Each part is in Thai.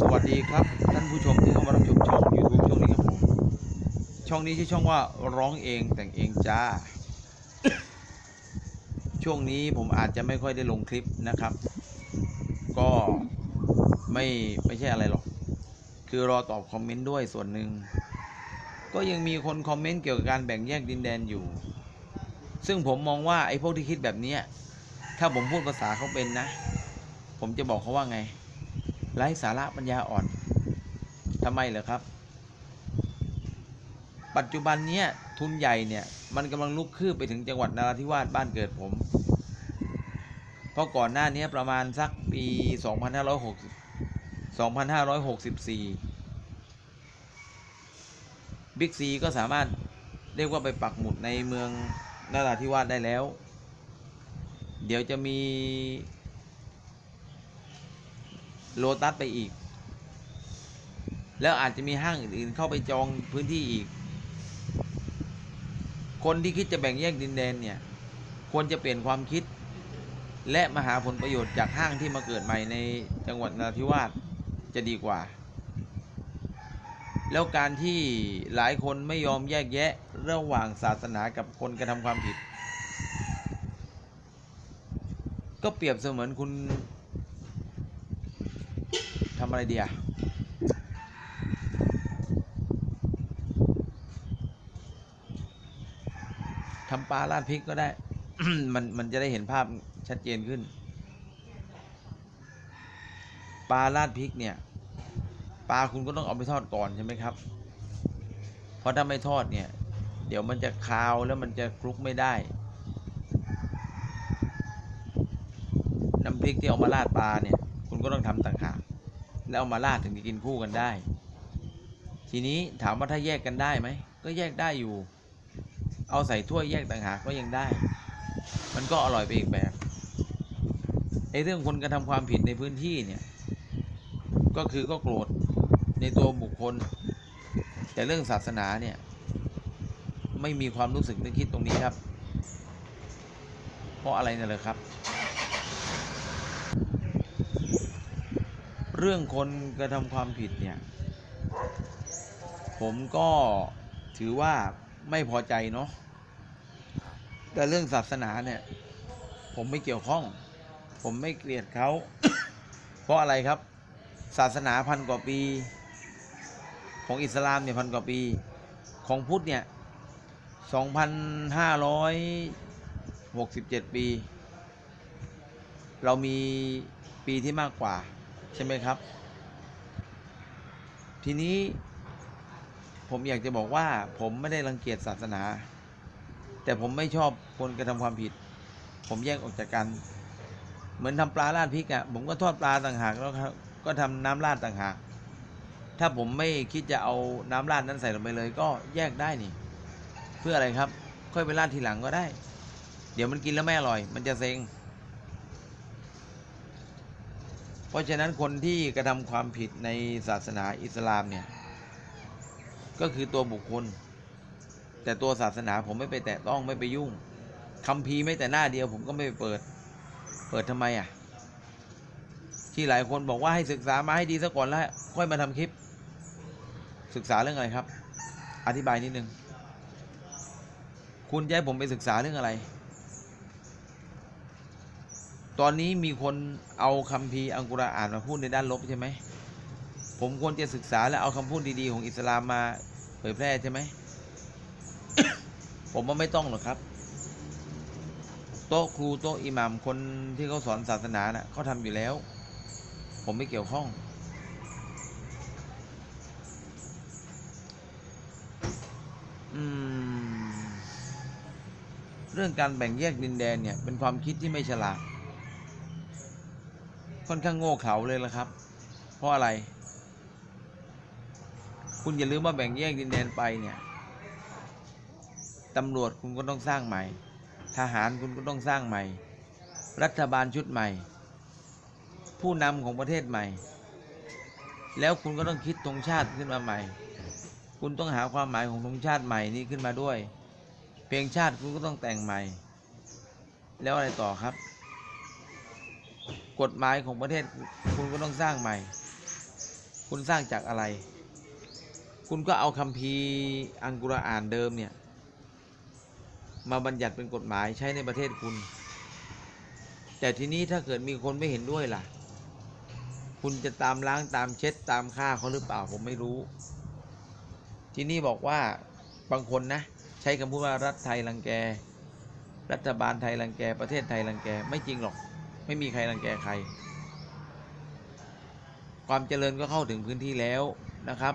สวัสดีครับ ท่านผู้ชมที่เข้ามารับชมช่อง YouTube ช่องนี้ครับผมช่องนี้ชื่อช่องว่าร้องเองแต่งเองจ้า ช่วงนี้ผมอาจจะไม่ค่อยได้ลงคลิปนะครับ ก็ไม่ไม่ใช่อะไรหรอก คือรอตอบคอมเมนต์ด้วยส่วนหนึ่งก็ยังมีคนคอมเมนต์เกี่ยวกับการแบ่งแยกดินแดนอยู่ ซึ่งผมมองว่าไอ้พวกที่คิดแบบนี้ถ้าผมพูดภาษาเขาเป็นนะ ผมจะบอกเขาว่าไง ไร้สาระปัญญาอ่อนทำไมเหรอครับ ปัจจุบันเนี้ยทุนใหญ่เนี่ยมันกำลังลุกคืบไปถึงจังหวัดนราธิวาสบ้านเกิดผม เพราะก่อนหน้านี้ประมาณสักปี 2560 2564 บิ๊กซีก็สามารถเรียกว่าไปปักหมุดในเมืองนราธิวาสได้แล้ว เดี๋ยวจะมี โลตัสไปอีก แล้วอาจจะมีห้างอื่นๆเข้าไปจองพื้นที่อีก คนที่คิดจะแบ่งแยกดินแดนเนี่ย ควรจะเปลี่ยนความคิด และมาหาผลประโยชน์จากห้างที่มาเกิดใหม่ในจังหวัดนราธิวาสจะดีกว่า แล้วการที่หลายคนไม่ยอมแยกแยะระหว่างศาสนากับคนกระทำความผิด ก็เปรียบเสมือนคุณำอะไรดีอะทำปลาราดพริกก็ได้ มันมันจะได้เห็นภาพชัดเจนขึ้น ปลาราดพริกเนี่ย ปลาคุณก็ต้องเอาไปทอดก่อนใช่ไหมครับ เพราะถ้าไม่ทอดเนี่ย เดี๋ยวมันจะคาวแล้วมันจะคลุกไม่ได้ น้ำพริกที่เอามาราดปลาเนี่ย คุณก็ต้องทำต่างหาก แล้วเอามาราดถึงจะกินคู่กันได้ ทีนี้ถามว่าถ้าแยกกันได้ไหมก็แยกได้อยู่ เอาใส่ถ้วยแยกต่างหากก็ยังได้ มันก็อร่อยไปอีกแบบไอ้เรื่องคนกระทำความผิดในพื้นที่เนี่ยก็คือก็โกรธในตัวบุคคล แต่เรื่องศาสนาเนี่ยไม่มีความรู้สึกนึกคิดตรงนี้ครับ เพราะอะไรนั่นเลยครับ เรื่องคนกระทำความผิดเนี่ย ผมก็ถือว่าไม่พอใจเนาะแต่เรื่องศาสนาเนี่ย ผมไม่เกี่ยวข้อง ผมไม่เกลียดเขา เพราะอะไรครับ ศาสนาพันกว่าปี ของอิสลามเนี่ยพันกว่าปี ของพุทธเนี่ยสองพันห้าร้อยหกสิบเจ็ดปี เรามีปีที่มากกว่า ใช่ไหมครับ ทีนี้ผมอยากจะบอกว่าผมไม่ได้รังเกียจศาสนา แต่ผมไม่ชอบคนกระทำความผิด ผมแยกออกจากกัน เหมือนทำปลาราดพริกอะ่ะผมก็ทอดปลาต่างหากแล้วครับก็ทำน้ำราดต่างหาก ถ้าผมไม่คิดจะเอาน้ำราดนั้นใส่ลงไปเลย ก็แยกได้นี่ เพื่ออะไรครับ ค่อยไปราดทีหลังก็ได้ เดี๋ยวมันกินแล้วไม่อร่อย มันจะเซ็ง เพราะฉะนั้นคนที่กระทำความผิดในศาสนาอิสลามเนี่ย ก็คือตัวบุคคล แต่ตัวศาสนาผมไม่ไปแตะต้องไม่ไปยุ่งคัมภีไม่แต่หน้าเดียว ผมก็ไม่ไปเปิด เปิดทำไมอะ ที่หลายคนบอกว่าให้ศึกษามาให้ดีซะก่อนแล้ว ค่อยมาทำคลิป ศึกษาเรื่องอะไรครับ อธิบายนิดนึง คุณจะให้ผมไปศึกษาเรื่องอะไร ตอนนี้มีคนเอาคัมภีร์อังกุรอานมาพูดในด้านลบใช่ไหม ผมควรจะศึกษาและเอาคำพูดดีๆของอิสลามมาเผยแพร่ใช่ไหม ผมว่าไม่ต้องหรอกครับ โต๊ะครูโต๊ะอิหมัมคนที่เขาสอนศาสนาน่ะเขาทำอยู่แล้ว ผมไม่เกี่ยวข้อง อืม เรื่องการแบ่งแยกดินแดนเนี่ย เป็นความคิดที่ไม่ฉลาด ค่อนข้างโง่เขลาเลยละครับ เพราะอะไร คุณอย่าลืมว่าแบ่งแยกดินแดนไปเนี่ยตำรวจคุณก็ต้องสร้างใหม่ ทหารคุณก็ต้องสร้างใหม่ รัฐบาลชุดใหม่ ผู้นำของประเทศใหม่ แล้วคุณก็ต้องคิดธงชาติขึ้นมาใหม่ คุณต้องหาความหมายของธงชาติใหม่นี้ขึ้นมาด้วย เพลงชาติคุณก็ต้องแต่งใหม่ แล้วอะไรต่อครับ กฎหมายของประเทศคุณก็ต้องสร้างใหม่ คุณสร้างจากอะไร คุณก็เอาคัมภีร์อังกุรอานเดิมเนี่ย มาบัญญัติเป็นกฎหมายใช้ในประเทศคุณ แต่ทีนี้ถ้าเกิดมีคนไม่เห็นด้วยล่ะ คุณจะตามล้างตามเช็ดตามฆ่าเขาหรือเปล่าผมไม่รู้ ที่นี่บอกว่าบางคนนะ ใช้คำพูดว่ารัฐไทยรังแก รัฐบาลไทยรังแก ประเทศไทยรังแกไม่จริงหรอก ไม่มีใครรังแกใคร ความเจริญก็เข้าถึงพื้นที่แล้วนะครับ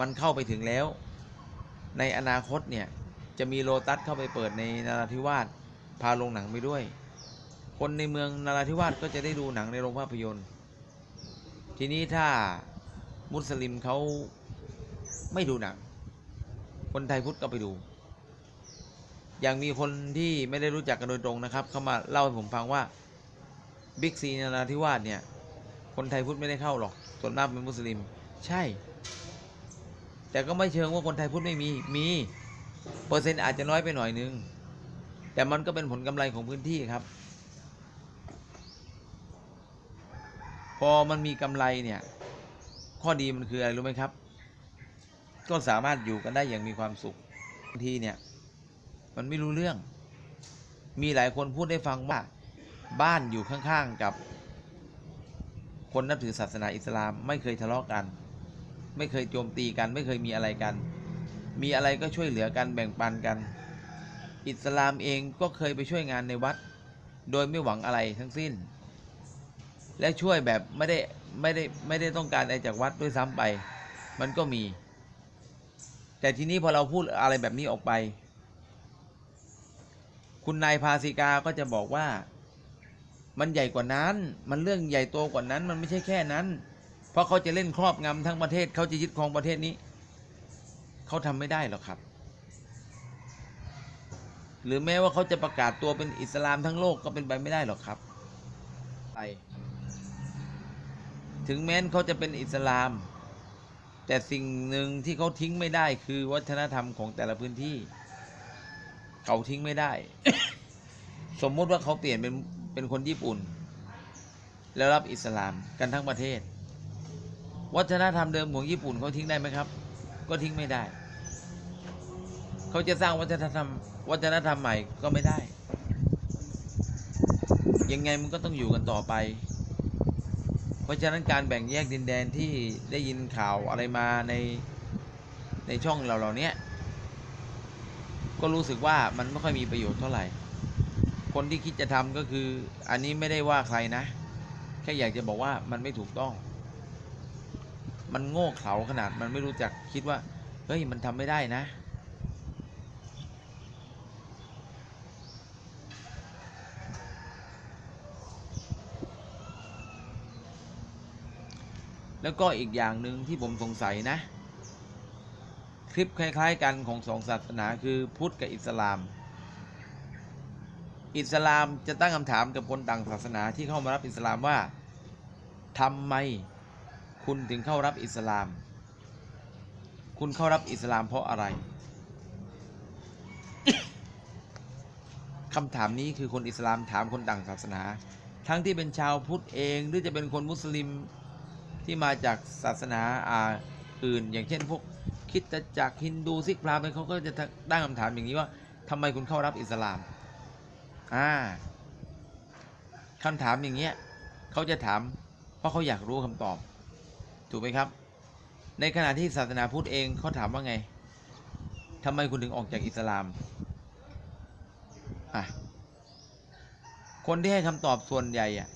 มันเข้าไปถึงแล้ว ในอนาคตเนี่ยจะมีโลตัสเข้าไปเปิดในนราธิวาสพาลงหนังไปด้วย คนในเมืองนราธิวาสก็จะได้ดูหนังในโรงภาพยนตร์ ทีนี้ถ้ามุสลิมเขาไม่ดูหนัง คนไทยพุทธก็ไปดู อย่างมีคนที่ไม่ได้รู้จักกันโดยตรงนะครับ เข้ามาเล่าให้ผมฟังว่า บิ๊กซีนราธิวาสเนี่ย คนไทยพุทธไม่ได้เข้าหรอก ส่วนมากเป็นมุสลิม ใช่ แต่ก็ไม่เชิงว่าคนไทยพุทธไม่มี มี เปอร์เซ็นต์อาจจะน้อยไปหน่อยนึง แต่มันก็เป็นผลกำไรของพื้นที่ครับ พอมันมีกำไรเนี่ย ข้อดีมันคืออะไรรู้ไหมครับ ก็สามารถอยู่กันได้อย่างมีความสุขบางทีเนี่ย มันไม่รู้เรื่อง มีหลายคนพูดได้ฟังว่า บ้านอยู่ข้างๆกับ คนนับถือศาสนาอิสลามไม่เคยทะเลาะกัน ไม่เคยโจมตีกัน ไม่เคยมีอะไรกัน มีอะไรก็ช่วยเหลือกันแบ่งปันกัน อิสลามเองก็เคยไปช่วยงานในวัด โดยไม่หวังอะไรทั้งสิ้น และช่วยแบบไม่ได้ไม่ได้ไม่ได้ต้องการอะไรจากวัดด้วยซ้ำไป มันก็มี แต่ทีนี้พอเราพูดอะไรแบบนี้ออกไป คุณนายพาสิกาก็จะบอกว่า มันใหญ่กว่านั้น มันเรื่องใหญ่โตกว่านั้น มันไม่ใช่แค่นั้น เพราะเขาจะเล่นครอบงำทั้งประเทศ เขาจะยึดครองประเทศนี้ เขาทำไม่ได้หรอกครับ หรือแม้ว่าเขาจะประกาศตัวเป็นอิสลามทั้งโลกก็เป็นไปไม่ได้หรอกครับไปถึงแม้นเขาจะเป็นอิสลาม แต่สิ่งหนึ่งที่เขาทิ้งไม่ได้คือวัฒนธรรมของแต่ละพื้นที่ เขาทิ้งไม่ได้ สมมุติว่าเขาเปลี่ยนเป็น เป็นคนญี่ปุ่น แล้วรับอิสลามกันทั้งประเทศ วัฒนธรรมเดิมของญี่ปุ่นเขาทิ้งได้ไหมครับ ก็ทิ้งไม่ได้ เขาจะสร้างวัฒนธรรม วัฒนธรรมใหม่ก็ไม่ได้ ยังไงมันก็ต้องอยู่กันต่อไป เพราะฉะนั้นการแบ่งแยกดินแดนที่ได้ยินข่าวอะไรมาในในช่องเราเหล่านี้ก็รู้สึกว่ามันไม่ค่อยมีประโยชน์เท่าไหร่ คนที่คิดจะทำก็คือ อันนี้ไม่ได้ว่าใครนะ แค่อยากจะบอกว่ามันไม่ถูกต้อง มันโง่เขลาขนาดมันไม่รู้จักคิดว่า เฮ้ยมันทำไม่ได้นะ แล้วก็อีกอย่างหนึ่งที่ผมสงสัยนะ คลิปคล้าย ๆ กันของสองศาสนาคือพุทธกับอิสลาม อิสลามจะตั้งคำถามกับคนต่างศาสนาที่เข้ามารับอิสลามว่าทำไมคุณถึงเข้ารับอิสลาม คุณเข้ารับอิสลามเพราะอะไรคำถามนี้คือคนอิสลามถามคนต่างศาสนา ทั้งที่เป็นชาวพุทธเองหรือจะเป็นคนมุสลิมที่มาจากศาสนาอ่าอื่น อย่างเช่นพวกคิดจากฮินดูซิกพราหมณ์เขาก็จะตั้งคำถามอย่างนี้ว่าทำไมคุณเข้ารับอิสลาม อ่าคำถามอย่างเงี้ยเขาจะถาม เพราะเขาอยากรู้คำตอบ ถูกไหมครับ ในขณะที่ศาสนาพุทธเองเขาถามว่าไงทำไมคุณถึงออกจากอิสลามอะคนที่ให้คำตอบส่วนใหญ่อะ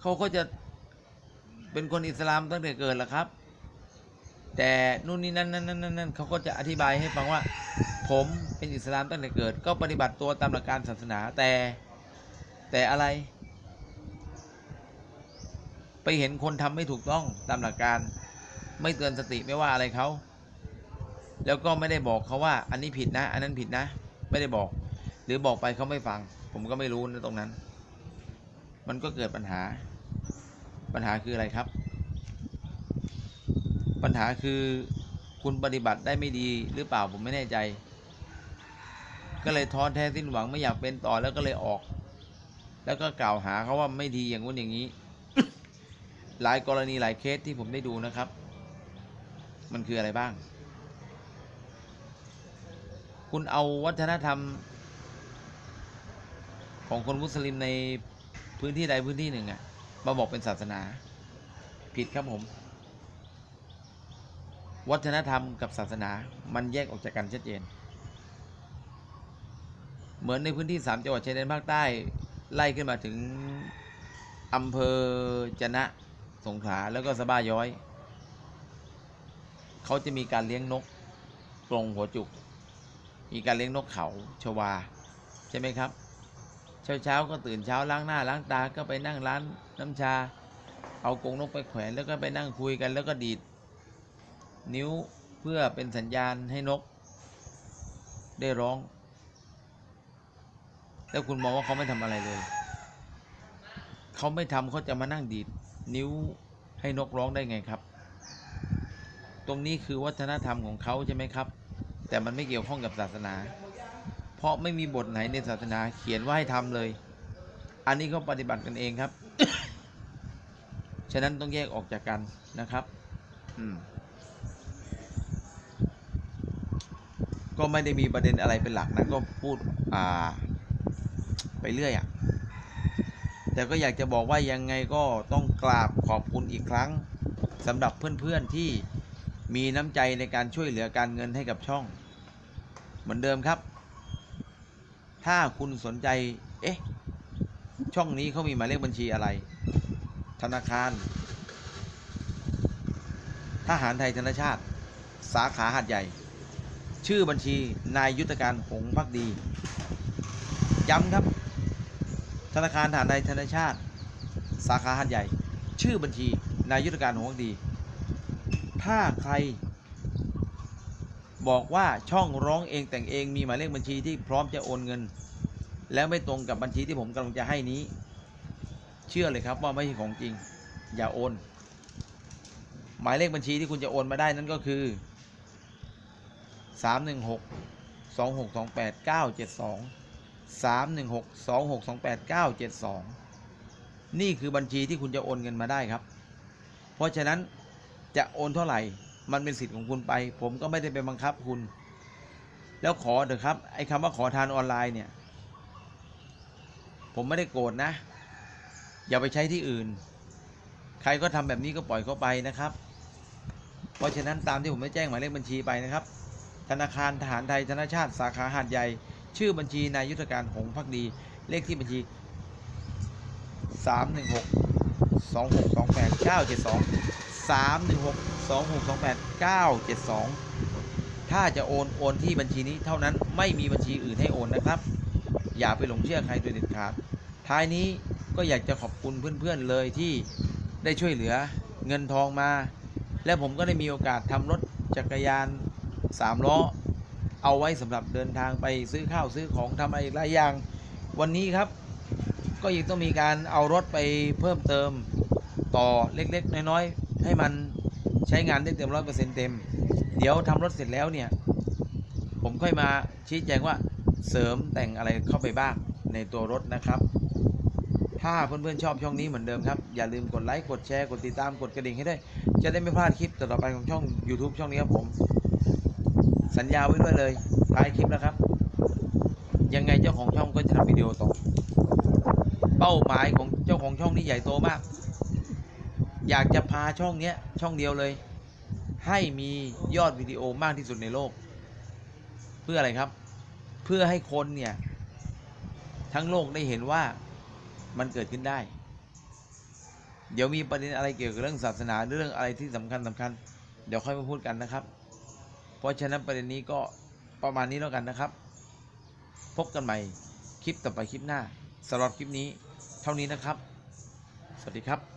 เขาก็จะเป็นคนอิสลามตั้งแต่เกิดแหละครับ แต่นู่นนี่นั่นนั่นนั่นนั่นเขาก็จะอธิบายให้ฟังว่า ผม เป็นอิสลามตั้งแต่เกิด ก็ปฏิบัติตัวตามหลักการศาสนาแต่แต่อะไร ไปเห็นคนทำไม่ถูกต้องตามหลักการ ไม่เตือนสติไม่ว่าอะไรเขาแล้วก็ไม่ได้บอกเขาว่า อันนี้ผิดนะ อันนั้นผิดนะ ไม่ได้บอก หรือบอกไปเขาไม่ฟัง ผมก็ไม่รู้นะตรงนั้น มันก็เกิดปัญหา ปัญหาคืออะไรครับ ปัญหาคือคุณปฏิบัติได้ไม่ดีหรือเปล่าผมไม่แน่ใจ ก็เลยท้อแท้สิ้นหวังไม่อยากเป็นต่อแล้วก็เลยออก แล้วก็กล่าวหาเขาว่าไม่ดีอย่างนู้นอย่างนี้ หลายกรณีหลายเคสที่ผมได้ดูนะครับ มันคืออะไรบ้าง คุณเอาวัฒนธรรม ของคนมุสลิมในพื้นที่ใดพื้นที่หนึ่งอะมาบอกเป็นศาสนา ผิดครับผม วัฒนธรรมกับศาสนามันแยกออกจากกันชัดเจน เหมือนในพื้นที่สามจังหวัดชายแดนภาคใต้ ไล่ขึ้นมาถึงอำเภอจะนะสงขลาแล้วก็สะบ้าย้อย เขาจะมีการเลี้ยงนกกรงหัวจุก มีการเลี้ยงนกเขาชวา ใช่ไหมครับ เช้าเช้าๆก็ตื่นเช้าล้างหน้าล้างตาก็ไปนั่งร้านน้ำชา เอากรงนกไปแขวนแล้วก็ไปนั่งคุยกัน แล้วก็ดีด นิ้วเพื่อเป็นสัญญาณให้นก ได้ร้อง แล้วคุณมองว่าเขาไม่ทำอะไรเลย เขาไม่ทำเขาจะมานั่งดีดนิ้วให้นกร้องได้ไงครับ ตรงนี้คือวัฒนธรรมของเขาใช่ไหมครับ แต่มันไม่เกี่ยวข้องกับศาสนา เพราะไม่มีบทไหนในศาสนาเขียนว่าให้ทำเลย อันนี้เขาปฏิบัติกันเองครับ ฉะนั้นต้องแยกออกจากกันนะครับอืมก็ไม่ได้มีประเด็นอะไรเป็นหลักนะก็พูดอ่า ไปเรื่อยอะ่ะแต่ก็อยากจะบอกว่ายังไงก็ต้องกราบขอบคุณอีกครั้งสำหรับเพื่อนๆที่มีน้ำใจในการช่วยเหลือการเงินให้กับช่อง เหมือนเดิมครับ ถ้าคุณสนใจ เอ๊ะ ช่องนี้เขามีหมายเลขบัญชีอะไร ธนาคาร ทหารไทยธนชาติ สาขาหัดใหญ่ ชื่อบัญชีนายยุทธการหงพักดี ย้ำครับ ธนาคารทหารไทยธนชาติ สาขาหัดใหญ่ ชื่อบัญชีนายยุทธการหงส์พักดี ถ้าใคร บอกว่าช่องร้องเองแต่งเองมีหมายเลขบัญชีที่พร้อมจะโอนเงิน แล้วไม่ตรงกับบัญชีที่ผมกำลังจะให้นี้ เชื่อเลยครับว่าไม่ใช่ของจริง อย่าโอน หมายเลขบัญชีที่คุณจะโอนมาได้นั่นก็คือ 316 2628 972 316 2628 972 นี่คือบัญชีที่คุณจะโอนเงินมาได้ครับ เพราะฉะนั้นจะโอนเท่าไหร่ มันเป็นสิทธิ์ของคุณไป ผมก็ไม่ได้ไปบังคับคุณ แล้วขอเถอะครับ ไอ้คำว่าขอทานออนไลน์เนี่ย ผมไม่ได้โกรธนะ อย่าไปใช้ที่อื่น ใครก็ทำแบบนี้ก็ปล่อยเขาไปนะครับ เพราะฉะนั้นตามที่ผมได้แจ้งหมายเลขบัญชีไปนะครับ ธนาคารทหารไทยธนชาติสาขาหาดใหญ่ ชื่อบัญชีนายยุทธการหงพักดี เลขที่บัญชี 316 2628 972 316 2628 972 ถ้าจะโอนโอนที่บัญชีนี้เท่านั้นไม่มีบัญชีอื่นให้โอนนะครับ อย่าไปหลงเชื่อใครโดยเด็ดขาด ท้ายนี้ก็อยากจะขอบคุณเพื่อนๆเลยที่ได้ช่วยเหลือเงินทองมา และผมก็ได้มีโอกาสทำรถจักรยานสามล้อ เอาไว้สำหรับเดินทางไปซื้อข้าวซื้อของทำอะไรหลายอย่าง วันนี้ครับ ก็ยังต้องมีการเอารถไปเพิ่มเติมต่อเล็กๆ น้อยๆ ให้มันใช้งานได้เต็มร้อยเปอร์เซ็นต์เต็ม เดี๋ยวทำรถเสร็จแล้วเนี่ย ผมค่อยมาชี้แจงว่าเสริมแต่งอะไรเข้าไปบ้างในตัวรถนะครับ ถ้าเพื่อนๆชอบช่องนี้เหมือนเดิมครับ อย่าลืมกดไลค์ กดแชร์ กดติดตาม กดกระดิ่งให้ด้วย จะได้ไม่พลาดคลิปต่อไปของช่อง YouTube ช่องนี้ครับผม สัญญาไว้ด้วยเลยท้ายคลิปนะครับ ยังไงเจ้าของช่องก็จะทำวิดีโอต่อ เป้าหมายของเจ้าของช่องนี้ใหญ่โตมาก อยากจะพาช่องเนี้ยช่องเดียวเลย ให้มียอดวิดีโอมากที่สุดในโลก เพื่ออะไรครับ เพื่อให้คนเนี่ยทั้งโลกได้เห็นว่ามันเกิดขึ้นได้ เดี๋ยวมีประเด็นอะไรเกี่ยวกับเรื่องศาสนาเรื่องอะไรที่สำคัญสำคัญ เดี๋ยวค่อยมาพูดกันนะครับ เพราะฉะนั้นประเด็นนี้ก็ประมาณนี้แล้วกันนะครับ พบกันใหม่คลิปต่อไปคลิปหน้าสำหรับคลิปนี้เท่านี้นะครับ สวัสดีครับ